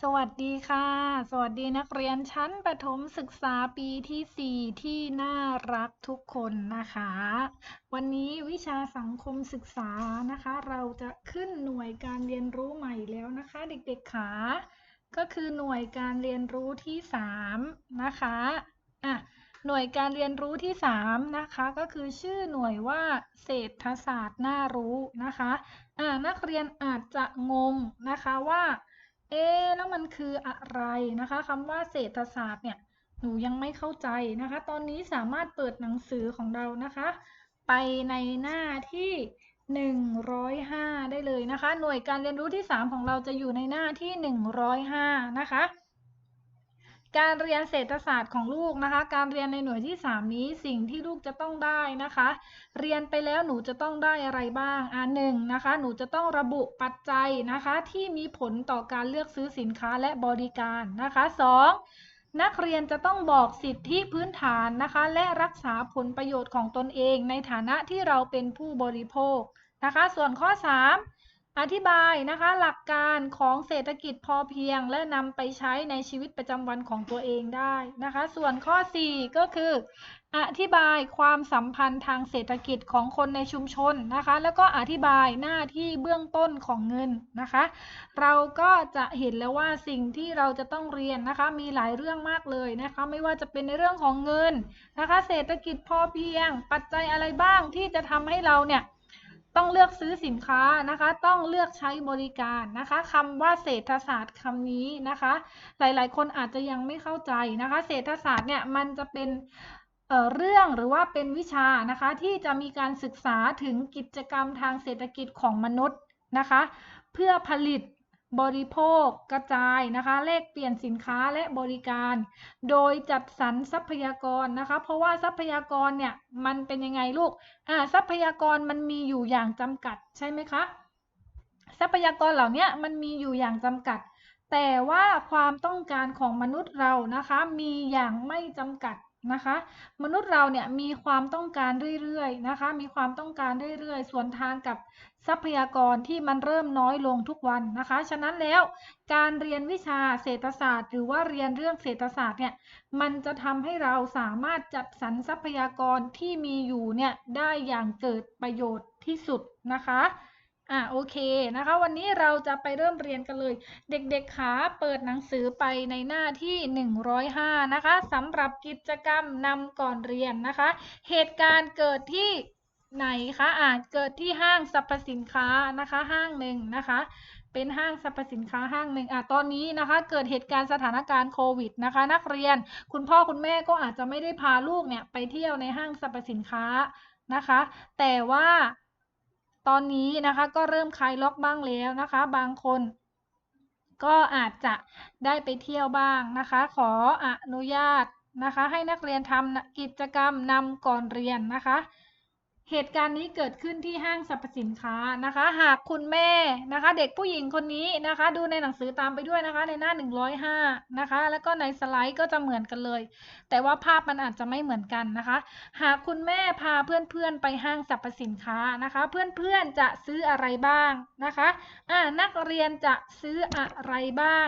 สวัสดีค่ะ สวัสดีนักเรียนชั้นประถมศึกษาปีที่ 4 ที่น่ารักทุกคนนะคะ วันนี้วิชาสังคมศึกษานะคะ เราจะขึ้นหน่วยการเรียนรู้ใหม่แล้วนะคะ เด็กๆขาก็คือหน่วยการเรียนรู้ที่ 3 นะคะอะหน่วยการเรียนรู้ที่ 3 นะคะ ก็คือชื่อหน่วยว่าเศรษฐศาสตร์น่ารู้นะคะอะนักเรียนอาจจะงงนะคะว่า เอ๊แล้วมันคืออะไรนะคะคำว่าเศรษฐศาสตร์เนี่ยหนูยังไม่เข้าใจนะคะ ตอนนี้สามารถเปิดหนังสือของเรานะคะ ไปในหน้าที่ 105 ได้เลยนะคะ หน่วยการเรียนรู้ที่ 3 ของเราจะอยู่ในหน้าที่ 105 นะคะ การเรียนเศรษฐศาสตร์ของลูกนะคะ การเรียนในหน่วยที่ 3 นี้สิ่งที่ลูกจะต้องได้นะคะ เรียนไปแล้วหนูจะต้องได้อะไรบ้างอ่าหนึ่งนะคะ หนูจะต้องระบุปัจจัยนะคะ ที่มีผลต่อการเลือกซื้อสินค้าและบริการนะคะสองนักเรียนจะต้องบอกสิทธิพื้นฐานนะคะ และรักษาผลประโยชน์ของตนเองในฐานะที่เราเป็นผู้บริโภคนะคะ ส่วนข้อ 3 อธิบายนะคะหลักการของเศรษฐกิจพอเพียง และนำไปใช้ในชีวิตประจำวันของตัวเองได้นะคะ ส่วนข้อ 4 ก็คือ อธิบายความสัมพันธ์ทางเศรษฐกิจของคนในชุมชนนะคะ แล้วก็อธิบายหน้าที่เบื้องต้นของเงินนะคะ เราก็จะเห็นแล้วว่าสิ่งที่เราจะต้องเรียนนะคะ มีหลายเรื่องมากเลยนะคะ ไม่ว่าจะเป็นในเรื่องของเงินนะคะ เศรษฐกิจพอเพียง ปัจจัยอะไรบ้างที่จะทำให้เราเนี่ย ต้องเลือกซื้อสินค้านะคะ ต้องเลือกใช้บริการนะคะคำว่าเศรษฐศาสตร์คำนี้นะคะ หลายๆ คนอาจจะยังไม่เข้าใจนะคะ เศรษฐศาสตร์เนี่ยมันจะเป็นเเรื่องหรือว่าเป็นวิชานะคะที่จะมีการศึกษาถึงกิจกรรมทางเศรษฐกิจของมนุษย์นะคะ เพื่อผลิต บริโภคกระจายนะคะแลกเปลี่ยนสินค้าและบริการ โดยจัดสรรทรัพยากรนะคะ เพราะว่าทรัพยากรเนี่ยมันเป็นยังไงลูกอ่าทรัพยากรมันมีอยู่อย่างจำกัดใช่ไหมคะทรัพยากรเหล่านี้มันมีอยู่อย่างจำกัด แต่ว่าความต้องการของมนุษย์เรานะคะ มีอย่างไม่จำกัด นะคะ มนุษย์เราเนี่ยมีความต้องการเรื่อยๆนะคะ มีความต้องการเรื่อยๆ ส่วนทางกับทรัพยากรที่มันเริ่มน้อยลงทุกวันนะคะ ฉะนั้นแล้วการเรียนวิชาเศรษฐศาสตร์ หรือว่าเรียนเรื่องเศรษฐศาสตร์เนี่ยมันจะทำให้เราสามารถจัดสรรทรัพยากรที่มีอยู่เนี่ยได้อย่างเกิดประโยชน์ที่สุดนะคะ อะโอเคนะคะ วันนี้เราจะไปเริ่มเรียนกันเลย เด็กๆขาเปิดหนังสือไปในหน้าที่ 105 นะคะสำหรับกิจกรรมนำก่อนเรียนนะคะ เหตุการณ์เกิดที่ไหนคะอ่าเกิดที่ห้างสรรพสินค้านะคะห้างหนึ่งนะคะ เป็นห้างสรรพสินค้าห้างหนึ่งอะตอนนี้นะคะ เกิดเหตุการณ์สถานการณ์โควิดนะคะ นักเรียนคุณพ่อคุณแม่ก็อาจจะไม่ได้พาลูกเนี่ยไปเที่ยวในห้างสรรพสินค้านะคะ แต่ว่า ตอนนี้นะคะก็เริ่มคลายล็อกบ้างแล้วนะคะ บางคน ก็อาจจะได้ไปเที่ยวบ้างนะคะ ขออนุญาตนะคะ ให้นักเรียนทำกิจกรรมนำก่อนเรียนนะคะ เหตุการณ์นี้เกิดขึ้นที่ห้างสรรพสินค้านะคะ หากคุณแม่นะคะ เด็กผู้หญิงคนนี้นะคะ ดูในหนังสือตามไปด้วยนะคะ ในหน้า 105 นะคะ แล้วก็ในสไลด์ก็จะเหมือนกันเลย แต่ว่าภาพมันอาจจะไม่เหมือนกันนะคะ หากคุณแม่พาเพื่อนๆไปห้างสรรพสินค้านะคะ เพื่อนๆจะซื้ออะไรบ้างนะคะอ่านักเรียนจะซื้ออะไรบ้าง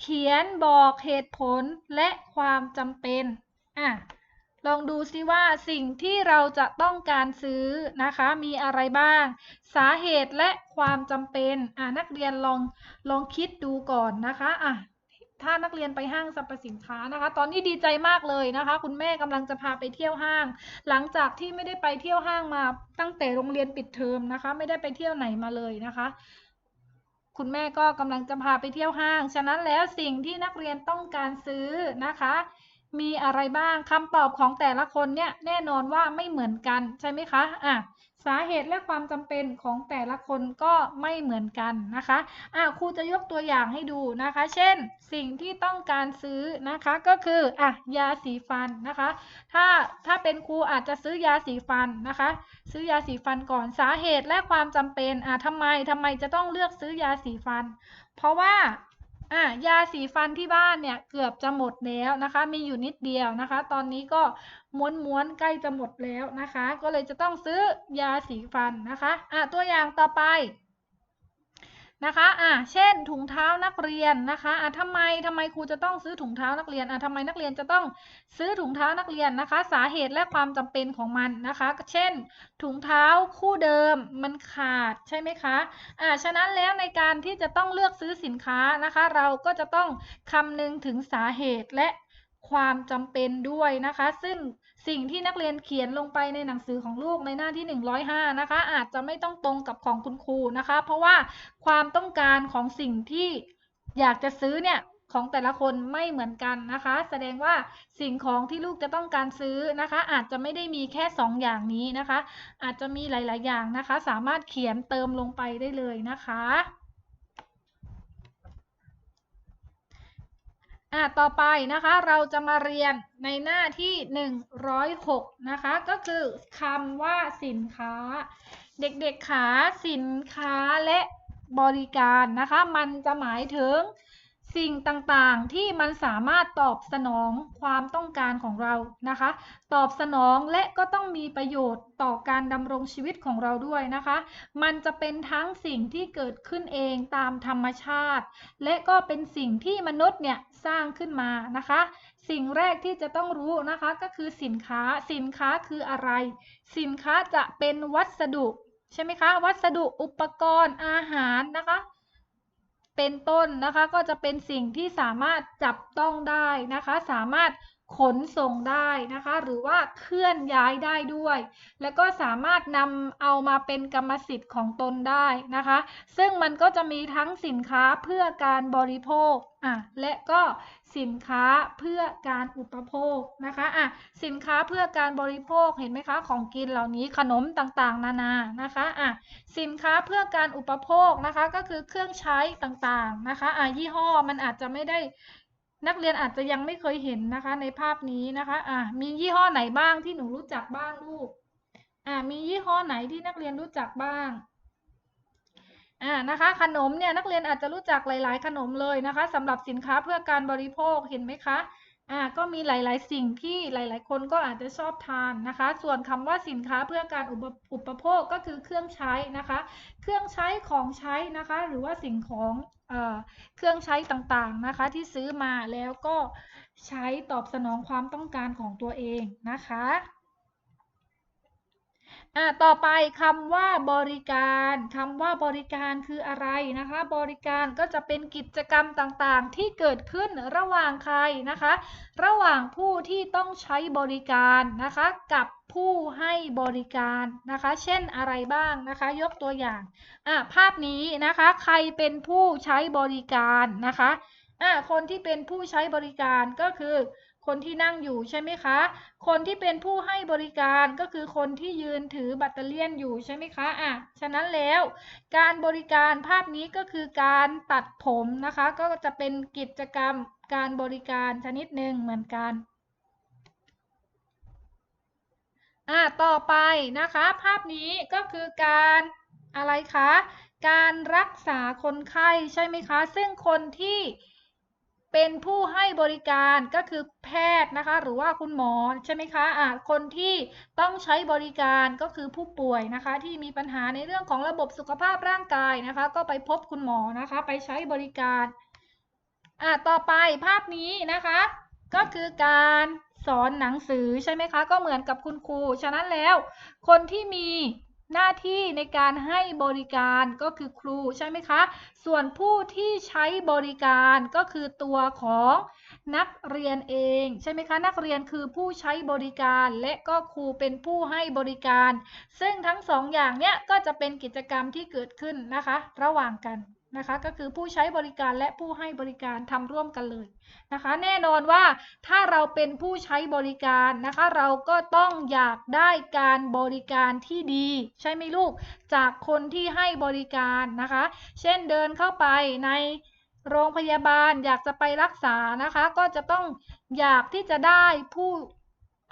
เขียนบอกเหตุผลและความจำเป็นอะ ลองดูซิว่าสิ่งที่เราจะต้องการซื้อนะคะ มีอะไรบ้าง สาเหตุและความจำเป็นอ่านักเรียนลองลองคิดดูก่อนนะคะอะถ้านักเรียนไปห้างสรรพสินค้านะคะ ตอนนี้ดีใจมากเลยนะคะ คุณแม่กำลังจะพาไปเที่ยวห้าง หลังจากที่ไม่ได้ไปเที่ยวห้างมาตั้งแต่โรงเรียนปิดเทอมนะคะ ไม่ได้ไปเที่ยวไหนมาเลยนะคะ คุณแม่ก็กำลังจะพาไปเที่ยวห้าง ฉะนั้นแล้วสิ่งที่นักเรียนต้องการซื้อนะคะ มีอะไรบ้างคำตอบของแต่ละคนเนี่ยแน่นอนว่าไม่เหมือนกันใช่ไหมคะอะสาเหตุและความจำเป็นของแต่ละคนก็ไม่เหมือนกันนะคะอะครูจะยกตัวอย่างให้ดูนะคะ เช่น สิ่งที่ต้องการซื้อนะคะก็คืออะยาสีฟันนะคะ ถ้าถ้าเป็นครูอาจจะซื้อยาสีฟันนะคะ ซื้อยาสีฟันก่อนสาเหตุและความจำเป็นอะทำไมทำไมจะต้องเลือกซื้อยาสีฟัน เพราะว่า อะยาสีฟันที่บ้านเนี่ยเกือบจะหมดแล้วนะคะ มีอยู่นิดเดียวนะคะ ตอนนี้ก็ม้วนม้วนๆใกล้จะหมดแล้วนะคะ ก็เลยจะต้องซื้อยาสีฟันนะคะอะตัวอย่างต่อไป นะคะอะเช่นถุงเท้านักเรียนนะคะอะทำไมทำไมครูจะต้องซื้อถุงเท้านักเรียนอะทำไมนักเรียนจะต้องซื้อถุงเท้านักเรียนนะคะ สาเหตุและความจำเป็นของมันนะคะ เช่น ถุงเท้าคู่เดิมมันขาดใช่ไหมคะอะฉะนั้นแล้วในการที่จะต้องเลือกซื้อสินค้านะคะ เราก็จะต้องคำนึงถึงสาเหตุและความจำเป็นด้วยนะคะ ซึ่ง สิ่งที่นักเรียนเขียนลงไปในหนังสือของลูกในหน้าที่ 105 นะคะ อาจจะไม่ต้องตรงกับของคุณครูนะคะ เพราะว่าความต้องการของสิ่งที่อยากจะซื้อเนี่ยของแต่ละคนไม่เหมือนกันนะคะ แสดงว่าสิ่งของที่ลูกจะต้องการซื้อนะคะ อาจจะไม่ได้มีแค่ 2 อย่างนี้นะคะ อาจจะมีหลาย ๆ อย่างนะคะ สามารถเขียนเติมลงไปได้เลยนะคะ อะต่อไปนะคะเราจะมาเรียนในหน้าที่ 106 นะคะ ก็คือคำว่าสินค้า เด็กๆขาสินค้าและบริการนะคะ มันจะหมายถึง สิ่งต่างๆที่มันสามารถตอบสนองความต้องการของเรานะคะ ตอบสนองและก็ต้องมีประโยชน์ต่อการดำรงชีวิตของเราด้วยนะคะ มันจะเป็นทั้งสิ่งที่เกิดขึ้นเองตามธรรมชาติ และก็เป็นสิ่งที่มนุษย์เนี่ยสร้างขึ้นมานะคะ สิ่งแรกที่จะต้องรู้นะคะก็คือสินค้าสินค้าคืออะไร สินค้าจะเป็นวัสดุใช่ไหมคะ วัสดุอุปกรณ์อาหารนะคะ เป็นต้นนะคะ ก็จะเป็นสิ่งที่สามารถจับต้องได้นะคะ สามารถ ขนส่งได้นะคะ หรือว่าเคลื่อนย้ายได้ด้วย แล้วก็สามารถนำเอามาเป็นกรรมสิทธิ์ของตนได้นะคะ ซึ่งมันก็จะมีทั้งสินค้าเพื่อการบริโภคอะและก็สินค้าเพื่อการอุปโภคนะคะอะสินค้าเพื่อการบริโภคเห็นไหมคะของกินเหล่านี้ขนมต่างๆ นานานะคะอะสินค้าเพื่อการอุปโภคนะคะ ก็คือเครื่องใช้ต่างๆนะคะอะยี่ห้อมันอาจจะไม่ได้ นักเรียนอาจจะยังไม่เคยเห็นนะคะในภาพนี้นะคะอะมียี่ห้อไหนบ้างที่หนูรู้จักบ้างลูกอะมียี่ห้อไหนที่นักเรียนรู้จักบ้างอ่านะคะขนมเนี่ยนักเรียนอาจจะรู้จักหลาย ๆ ขนมเลยนะคะสำหรับสินค้าเพื่อการบริโภคเห็นไหมคะ อ่าก็มีหลาย ๆ สิ่งที่หลาย ๆ คนก็อาจจะชอบทานนะคะ ส่วนคำว่าสินค้าเพื่อการอุปอุปโภคก็คือเครื่องใช้นะคะ เครื่องใช้ของใช้นะคะ หรือว่าสิ่งของเอ่อเครื่องใช้ต่าง ๆ นะคะ ที่ซื้อมาแล้วก็ใช้ตอบสนองความต้องการของตัวเองนะคะ อ่าต่อไปคำว่าบริการคำว่าบริการคืออะไรนะคะ บริการก็จะเป็นกิจกรรมต่างๆ ที่เกิดขึ้นระหว่างใครนะคะ ระหว่างผู้ที่ต้องใช้บริการนะคะ กับผู้ให้บริการนะคะ เช่นอะไรบ้างนะคะ ยกตัวอย่างอ่าภาพนี้นะคะ ใครเป็นผู้ใช้บริการนะคะอ่าคนที่เป็นผู้ใช้บริการก็คือ คนที่นั่งอยู่ใช่ไหมคะ คนที่เป็นผู้ให้บริการก็คือคนที่ยืนถือบัตเตอเลียนอยู่ใช่ไหมคะอะฉะนั้นแล้ว การบริการภาพนี้ก็คือการตัดผมนะคะ ก็จะเป็นกิจกรรมการบริการชนิดหนึ่งเหมือนกันอะต่อไปนะคะ ภาพนี้ก็คือการอะไรคะ การรักษาคนไข้ใช่ไหมคะ ซึ่งคนที่ เป็นผู้ให้บริการก็คือแพทย์นะคะหรือว่าคุณหมอใช่ไหมคะอ่าคนที่ต้องใช้บริการก็คือผู้ป่วยนะคะ ที่มีปัญหาในเรื่องของระบบสุขภาพร่างกายนะคะ ก็ไปพบคุณหมอนะคะ ไปใช้บริการอ่าต่อไปภาพนี้นะคะ ก็คือการสอนหนังสือใช่ไหมคะ ก็เหมือนกับคุณครู ฉะนั้นแล้ว คนที่มี หน้าที่ในการให้บริการก็คือครูใช่ไหมคะ ส่วนผู้ที่ใช้บริการก็คือตัวของนักเรียนเองใช่ไหมคะ นักเรียนคือผู้ใช้บริการและก็ครูเป็นผู้ให้บริการ ซึ่งทั้งสองอย่างเนี้ยก็จะเป็นกิจกรรมที่เกิดขึ้นนะคะ ระหว่างกัน นะคะก็คือผู้ใช้บริการและผู้ให้บริการทำร่วมกันเลยนะคะ แน่นอนว่าถ้าเราเป็นผู้ใช้บริการนะคะ เราก็ต้องอยากได้การบริการที่ดี ใช่ไหมลูก จากคนที่ให้บริการนะคะ เช่นเดินเข้าไปในโรงพยาบาลอยากจะไปรักษานะคะ ก็จะต้องอยากที่จะได้ผู้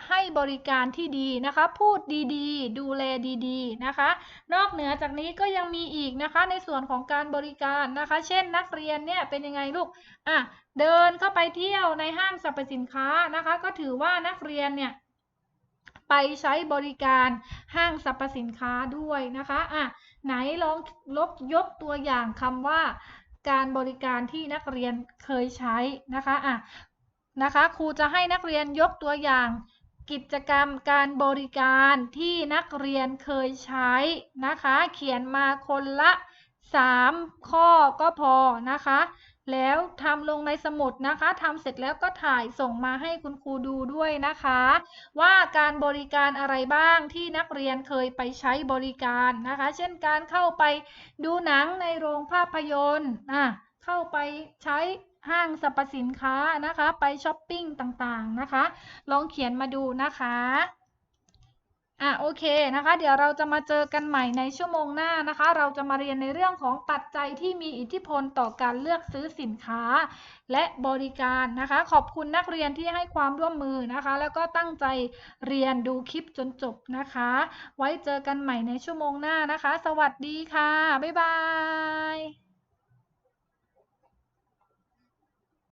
ให้บริการที่ดีนะคะ พูดดีๆ ดูแลดีๆนะคะ นอกเหนือจากนี้ก็ยังมีอีกนะคะในส่วนของการบริการนะคะ เช่นนักเรียนเนี่ยเป็นยังไงลูกอะเดินเข้าไปเที่ยวในห้างสรรพสินค้านะคะ ก็ถือว่านักเรียนเนี่ยไปใช้บริการห้างสรรพสินค้าด้วยนะคะอะไหนลองลบยกตัวอย่างคำว่า การบริการที่นักเรียนเคยใช้นะคะอะนะคะครูจะให้นักเรียนยกตัวอย่าง กิจกรรมการบริการที่นักเรียนเคยใช้นะคะ เขียนมาคนละ 3 ข้อก็พอนะคะ แล้วทำลงในสมุดนะคะทำเสร็จแล้วก็ถ่ายส่งมาให้คุณครูดูด้วยนะคะ ว่าการบริการอะไรบ้างที่นักเรียนเคยไปใช้บริการนะคะ เช่นการเข้าไปดูหนังในโรงภาพยนตร์อะเข้าไปใช้ ห้างสรรพสินค้านะคะ ไปช้อปปิ้งต่างๆนะคะ ลองเขียนมาดูนะคะอะโอเคนะคะ เดี๋ยวเราจะมาเจอกันใหม่ในชั่วโมงหน้านะคะ เราจะมาเรียนในเรื่องของปัจจัยที่มีอิทธิพลต่อการเลือกซื้อสินค้า และบริการนะคะ ขอบคุณนักเรียนที่ให้ความร่วมมือนะคะ แล้วก็ตั้งใจเรียนดูคลิปจนจบนะคะ ไว้เจอกันใหม่ในชั่วโมงหน้านะคะ สวัสดีค่ะ บ๊ายบาย